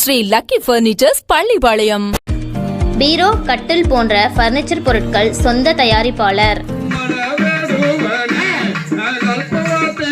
Sri lucky Furnitures Pallipalayam பீரோ கட்டில் போன்ற ஃபர்னிச்சர் பொருட்கள் சொந்த தயாரிப்பாளர் மனவேடுவனே, கல்பவாத்தி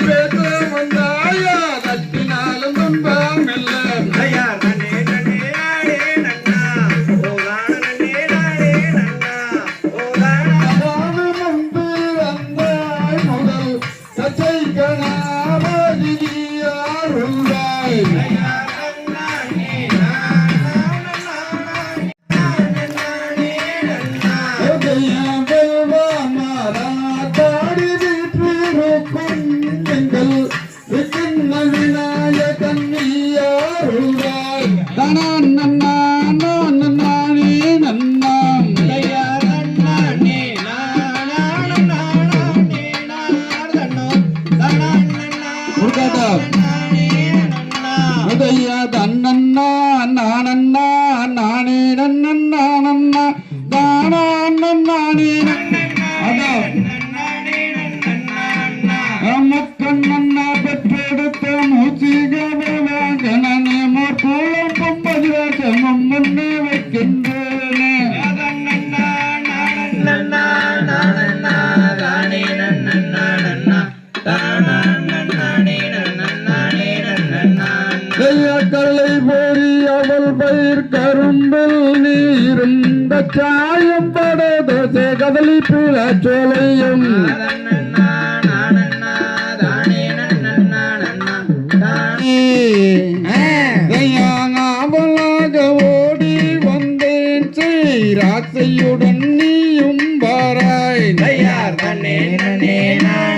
உதய தன்னண்ணா நானண்ணா நானே நன்னன்னா நன்னா. தானா நானே அதான் நமக்கண்ணா பெற்றெடுத்த மூச்சிகனே மோர்கூலம் பொம்பதிராசமம் முன்னே வைக்கின்றேனே. நானே நன்னா. தானா கரும்பில் நீருந்த சாயம் பட தோசை கதலி பிற சோலையும். அவளாக ஓடி வந்தேன். சீராசையுடன் நீயும் வாராய். உப்பமாத்தி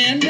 and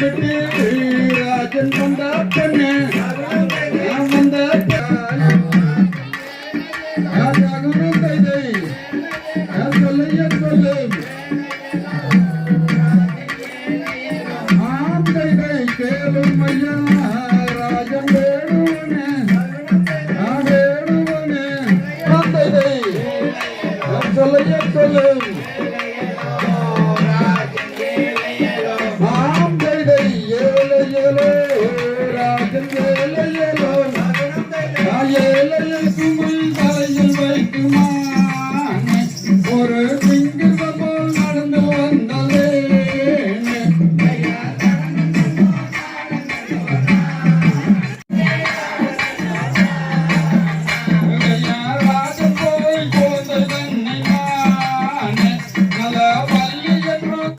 பெட்டு ராஜன் வந்தா பெண்ணு வந்தா ராஜாகணும் கைதை சொல்லைய சொல்லு ஆம் கைதை கேளும் ஐயா ராஜன் வேணுவனே வேணுவனே சொல்லைய சொல்லு